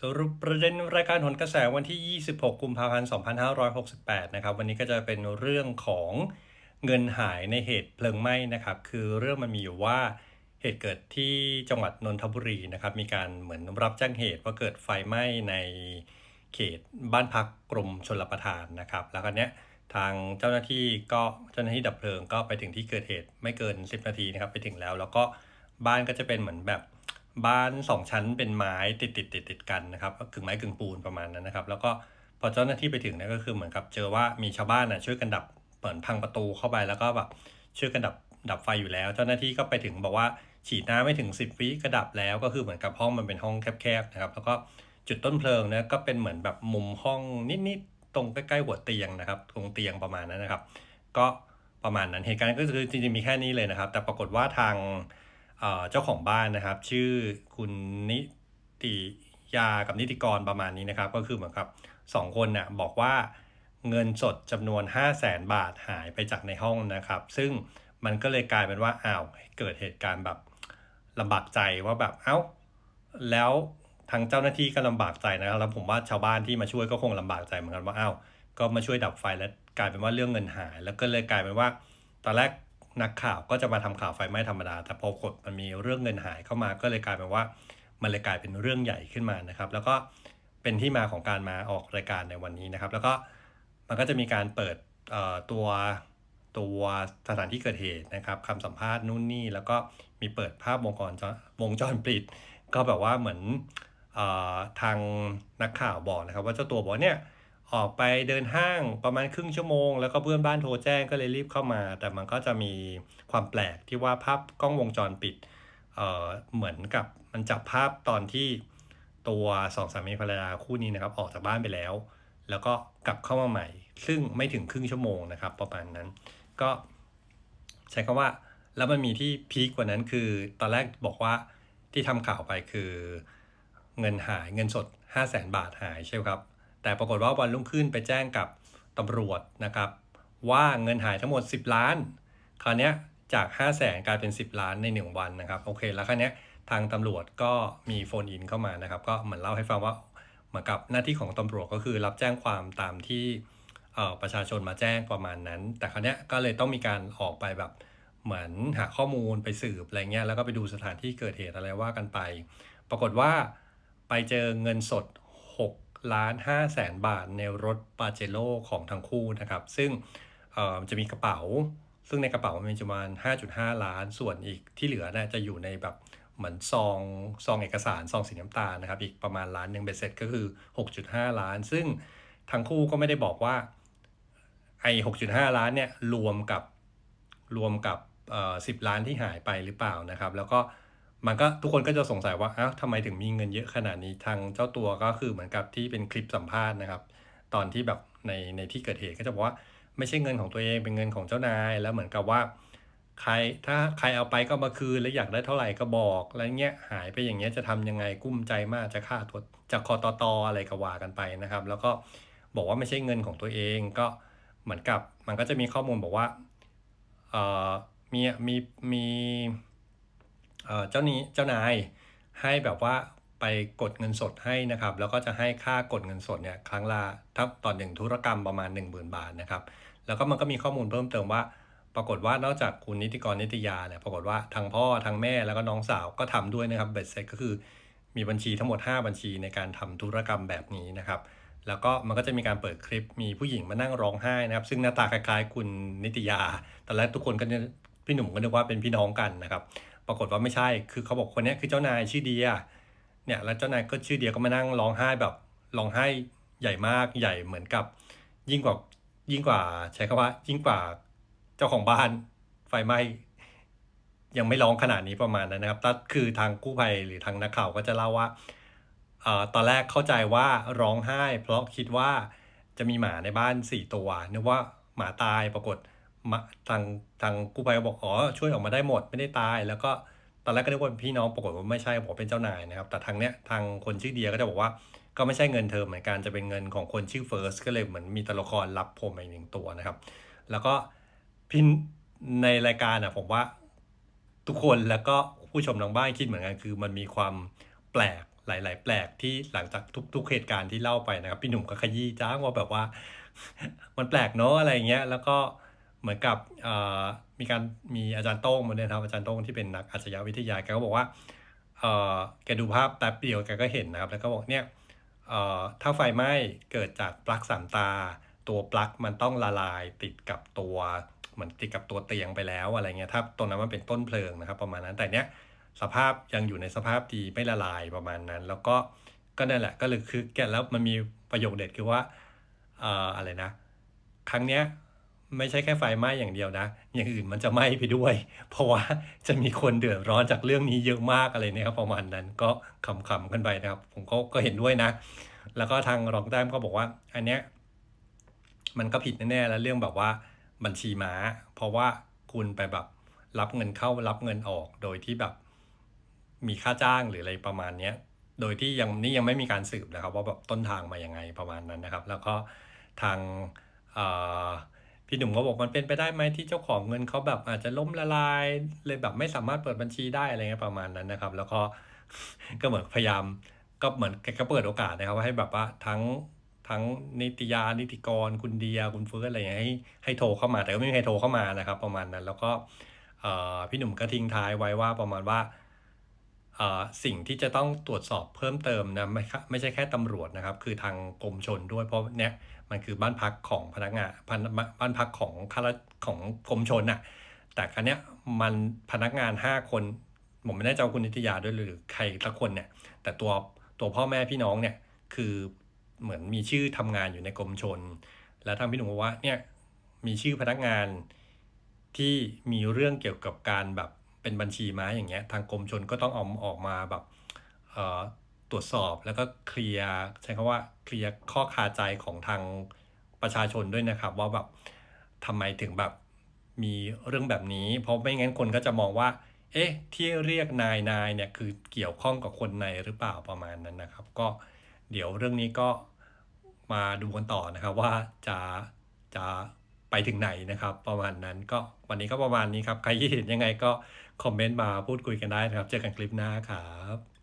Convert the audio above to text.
สรุปประเด็นรายการหนกระแสวันที่ 26 กุมภาพันธ์ 2568 นะครับ วันนี้ก็จะเป็นเรื่องของเงินหายในเหตุเพลิงไหม้นะครับ คือเรื่องมันมีอยู่ว่าเหตุเกิดที่จังหวัดนนทบุรีนะครับ มีการเหมือนรับแจ้งเหตุว่าเกิดไฟไหม้ในเขตบ้านพักกรมชลประทานนะครับ แล้วก็เนี้ยทางเจ้าหน้าที่ก็เจ้าหน้าที่ดับเพลิงก็ไปถึงที่เกิดเหตุไม่เกิน 10 นาทีนะครับไปถึงแล้ว แล้วก็บ้านก็จะเป็นเหมือนแบบ บ้านสองชั้นเป็นไม้ติดติดติดติดกันนะครับก็กึ่งไม้กึ่งปูนประมาณนั้นนะครับ แล้วก็พอเจ้าหน้าที่ไปถึงเนี่ยก็คือเหมือนกับเจอว่ามีชาวบ้านน่ะช่วยกันดับเปิดพังประตูเข้าไปแล้วก็แบบช่วยกันดับดับไฟอยู่แล้ว เจ้าหน้าที่ก็ไปถึงบอกว่าฉีดน้ำไม่ถึง 10วิก็ดับแล้ว ก็คือเหมือนกับห้องมันเป็นห้องแคบๆนะครับ แล้วก็จุดต้นเพลิงเนี่ยก็เป็นเหมือนแบบมุมห้องนิดๆตรงใกล้ๆหัวเตียงนะครับตรงเตียงประมาณนั้นนะครับ ก็ประมาณนั้นเหตุการณ์ก็คือจริงๆมีแค่นี้เลยนะครับ แต่ปรากฏว่าทาง เจ้าของบ้านนะครับ ชื่อคุณนิติยากับนิติกรประมาณนี้นะครับ ก็คือเหมือนกับสองคนน่ะบอกว่าเงินสดจำนวน 5 0 0แสนบาทหายไปจากในห้องนะครับ ซึ่งมันก็เลยกลายเป็นว่าอ้าวเกิดเหตุการณ์แบบลำบากใจว่าแบบเอ้า แล้วทางเจ้าหน้าที่ก็ลำบากใจนะครับแล้วผมว่าชาวบ้านที่มาช่วยก็คงลำบากใจเหมือนกันว่าอ้าวก็มาช่วยดับไฟแล้วกลายเป็นว่าเรื่องเงินหาย แล้วก็เลยกลายเป็นว่า ตอนแรก นักข่าวก็จะมาทำข่าวไฟไหม้ธรรมดา แต่พอกดมันมีเรื่องเงินหายเข้ามาก็เลยกลายเป็นว่า มันเลยกลายเป็นเรื่องใหญ่ขึ้นมานะครับ แล้วก็เป็นที่มาของการมาออกรายการในวันนี้นะครับ แล้วก็มันก็จะมีการเปิดตัวตัวสถานที่เกิดเหตุนะครับคำสัมภาษณ์นู่นนี่แล้วก็มีเปิดภาพวงจรวงจรปิด ก็แบบว่าเหมือนอทางนักข่าวบอกนะครับ ว่าเจ้าตัวบอกเนี่ย ออกไปเดินห้างประมาณครึ่งชั่วโมง แล้วก็เพื่อนบ้านโทรแจ้งก็เลยรีบเข้ามา แต่มันก็จะมีความแปลกที่ว่าภาพกล้องวงจรปิดเอ่อเหมือนกับมันจับภาพตอนที่ตัวสองสามีภรรยาคู่นี้นะครับ ออกจากบ้านไปแล้ว แล้วก็กลับเข้ามาใหม่ ซึ่งไม่ถึงครึ่งชั่วโมงนะครับ ประมาณนั้น ก็ใช้คำว่า แล้วมันมีที่พีคกว่านั้นคือ ตอนแรกบอกว่าที่ทำข่าวไปคือ เงินหายเงินสด 5 0 0แสนบาทหายใช่ไหมครับ แต่ปรากฏว่าวันรุ่งขึ้นไปแจ้งกับตำรวจนะครับ ว่าเงินหายทั้งหมด 10 ล้าน คราวนี้จาก 5 0 0แสนกลายเป็น 10 ล้านใน 1 วันนะครับโอเค แล้วคราวนี้ทางตำรวจก็มีโฟนอินเข้ามานะครับ ก็เหมือนเล่าให้ฟังว่าเหมือนกับหน้าที่ของตำรวจก็คือรับแจ้งความตามที่ประชาชนมาแจ้งประมาณนั้น แต่คราวนี้ก็เลยต้องมีการออกไปแบบเหมือนหาข้อมูลไปสืบอะไรเงี้ยแล้วก็ไปดูสถานที่เกิดเหตุอะไรว่ากันไป ปรากฏว่าไปเจอเงินสด ล้าน5แสนบาทในรถปาเจโร่ของทั้งคู่นะครับ ซึ่งจะมีกระเป๋า ซึ่งในกระเป๋ามันมีประมาณ 5.5 ล้าน ส่วนอีกที่เหลือเนี่ยจะอยู่ในแบบเหมือนซองซองเอกสารซองสีน้ำตาลนะครับ อีกประมาณล้านหนึ่งเบ็ดเสร็จก็คือ 6.5 ล้าน ซึ่งทั้งคู่ก็ไม่ได้บอกว่าไอ้6.5 ล้านเนี่ยรวมกับรวมกับเอ่อ10ล้านที่หายไปหรือเปล่านะครับ แล้วก็ มันก็ทุกคนก็จะสงสัยว่าอ้าวทำไมถึงมีเงินเยอะขนาดนี้ทางเจ้าตัวก็คือเหมือนกับที่เป็นคลิปสัมภาษณ์นะครับ ตอนที่แบบในในที่เกิดเหตุก็จะบอกว่าไม่ใช่เงินของตัวเองเป็นเงินของเจ้านาย แล้วเหมือนกับว่า ใครถ้าใครเอาไปก็มาคืนแล้วอยากได้เท่าไหร่ก็บอกแล้วเงี้ยหายไปอย่างเงี้ยจะทำยังไงกุ้มใจมากจะฆ่าตัวจะคอตอตออะไรก็ว่ากันไปนะครับ แล้วก็บอกว่าไม่ใช่เงินของตัวเองก็เหมือนกับมันก็จะมีข้อมูลบอกว่าเอ่อมีมีมี เจ้านี้เจ้านายให้แบบว่าไปกดเงินสดให้นะครับ แล้วก็จะให้ค่ากดเงินสดเนี่ยครั้งละถ้าต่อหนึ่งธุรกรรมประมาณ 1 0,000 บาทนะครับ แล้วก็มันก็มีข้อมูลเพิ่มเติมว่า ปรากฏว่านอกจากคุณนิติกรนิตยาเนี่ยปรากฏว่าทางพ่อทางแม่แล้วก็น้องสาวก็ทำด้วยนะครับเบ็ดเสร็จก็คือมีบัญชีทั้งหมด 5 บัญชีในการทำธุรกรรมแบบนี้นะครับ แล้วก็มันก็จะมีการเปิดคลิปมีผู้หญิงมานั่งร้องไห้นะครับ ซึ่งหน้าตาคล้ายๆ คุณนิตยา แตอนแรกทุกคนก็พี่หนุ่มก็นึกว่าเป็นพี่น้องกันนะครับ ปรากฏว่าไม่ใช่ คือเขาบอกคนนี้คือเจ้านายชื่อเดีย เนี่ย แล้วเจ้านายก็ชื่อเดียก็มานั่งร้องไห้แบบร้องไห้ใหญ่มาก ใหญ่เหมือนกับ ยิ่งกว่า ยิ่งกว่าใช้คำว่า ยิ่งกว่าเจ้าของบ้านไฟไหม้ยังไม่ร้องขนาดนี้ประมาณนั้นนะครับแต่คือทางกู้ภัยหรือทางนักข่าวก็จะเล่าว่าออตอนแรกเข้าใจว่าร้องไห้ เพราะคิดว่าจะมีหมาในบ้านสี่ตัวนึกว่าหมาตายปรากฏ มาทางทางกู้ภัยบอกอ๋อช่วยออกมาได้หมดไม่ได้ตาย แล้วก็ตอนแรกก็นึกว่าเป็นพี่น้องปรากฏว่าไม่ใช่บอกเป็นเจ้านายนะครับ แต่ทางเนี้ยทางคนชื่อเดียก็จะบอกว่าก็ไม่ใช่เงินเธอเหมือนกันจะเป็นเงินของคนชื่อเฟิร์สก็เลยเหมือนมีตัวละครรับผมอีกหนึ่งตัวนะครับ แล้วก็พินในรายการอะผมว่าทุกคนแล้วก็ผู้ชมทางบ้านคิดเหมือนกันคือมันมีความแปลกหลาย ๆ แปลกที่หลังจากทุก ๆ เหตุการณ์ที่เล่าไปนะครับ พี่หนุ่มก็ขยี้จ้างว่าแบบว่า มันแปลกเนอะอะไรเงี้ย แล้วก็ เหมือนกับมีการมีอาจารย์โต้งมาเนี่ยนะครับอาจารย์โต้งที่เป็นนักอาชญาวิทยาแกก็บอกว่าแกดูภาพแป๊บเดียวแกก็เห็นนะครับ แล้วก็บอกเนี่ยถ้าไฟไหม้เกิดจากปลั๊กสามตา ตัวปลั๊กมันต้องละลายติดกับตัวเหมือนติดกับตัวเตียงไปแล้วอะไรเงี้ยถ้าตรงนั้นมันเป็นต้นเพลิงนะครับ ประมาณนั้นแต่เนี้ยสภาพยังอยู่ในสภาพดีไม่ละลายประมาณนั้น แล้วก็ก็นั่นแหละก็เลยคือแกแล้วมันมีประโยคเด็ดคือว่าอออะไรนะ ครั้งเนี้ย ไม่ใช่แค่ไฟไหม้อย่างเดียวนะ อย่างอื่นมันจะไหม้ไปด้วย เพราะว่าจะมีคนเดือดร้อนจากเรื่องนี้เยอะมากอะไรเนี่ยครับประมาณนั้นก็ขำๆกันไปนะครับ ผมก็ก็เห็นด้วยนะ แล้วก็ทางรองแต้มก็บอกว่า อันเนี้ยมันก็ผิดแน่ๆแล้วเรื่องแบบว่าบัญชีม้า เพราะว่าคุณไปแบบรับเงินเข้ารับเงินออกโดยที่แบบมีค่าจ้างหรืออะไรประมาณเนี้ยโดยที่ยังนี่ยังไม่มีการสืบนะครับ ว่าแบบต้นทางมาอย่างไงประมาณนั้นนะครับ แล้วก็ทางเอ่อ พี่หนุ่มก็บอกมันเป็นไปได้ไหมที่เจ้าของเงินเขาแบบอาจจะล้มละลาย เลยแบบไม่สามารถเปิดบัญชีได้อะไรเงี้ยประมาณนั้นนะครับ แล้วก็ก็เหมือนพยายามก็เหมือนแกก็เปิดโอกาสนะครับว่าให้แบบว่าทั้งทั้งนิติยานิติกร คุณเดียคุณเฟิร์สอะไรเงี้ยให้ให้โทรเข้ามาแต่ก็ไม่มีใครโทรเข้ามานะครับ ประมาณนั้น แล้วก็พี่หนุ่มก็ทิ้งท้ายไว้ว่าประมาณว่า สิ่งที่จะต้องตรวจสอบเพิ่มเติมนะไม่ไม่ใช่แค่ตำรวจนะครับ คือทางกรมชนด้วยเพราะเนี้ยมันคือบ้านพักของพนักงานพันบ้านพักของข้าราชของกรมชนน่ะแต่ครั้เนี้ยมันพนักงานห้าคน ผมไม่แน่ใจคุณนิตยาด้วยหรือใครสักคนเนี่ย แต่ตัวตัวพ่อแม่พี่น้องเนี่ยคือเหมือนมีชื่อทำงานอยู่ในกรมชน แล้วทางพี่หนุ่มบอกว่าเนี่ยมีชื่อพนักงานที่มีเรื่องเกี่ยวกับการแบบ เป็นบัญชีม้าอย่างเงี้ยทางกรมชนก็ต้องเอาออกมาแบบตรวจสอบแล้วก็เคลียร์ใช้คำว่าเคลียร์ข้อคาใจของทางประชาชนด้วยนะครับ ว่าแบบทำไมถึงแบบมีเรื่องแบบนี้ เพราะไม่งั้นคนก็จะมองว่า เอ๊ะ ที่เรียกนายนายเนี่ยคือเกี่ยวข้องกับคนในหรือเปล่าประมาณนั้นนะครับ ก็เดี๋ยวเรื่องนี้ก็มาดูกันต่อนะครับว่าจะจะไปถึงไหนนะครับ ประมาณนั้นก็วันนี้ก็ประมาณนี้ครับ ใครคิดเห็นยังไงก็ คอมเมนต์มาพูดคุยกันได้นะครับ เจอกันคลิปหน้าครับ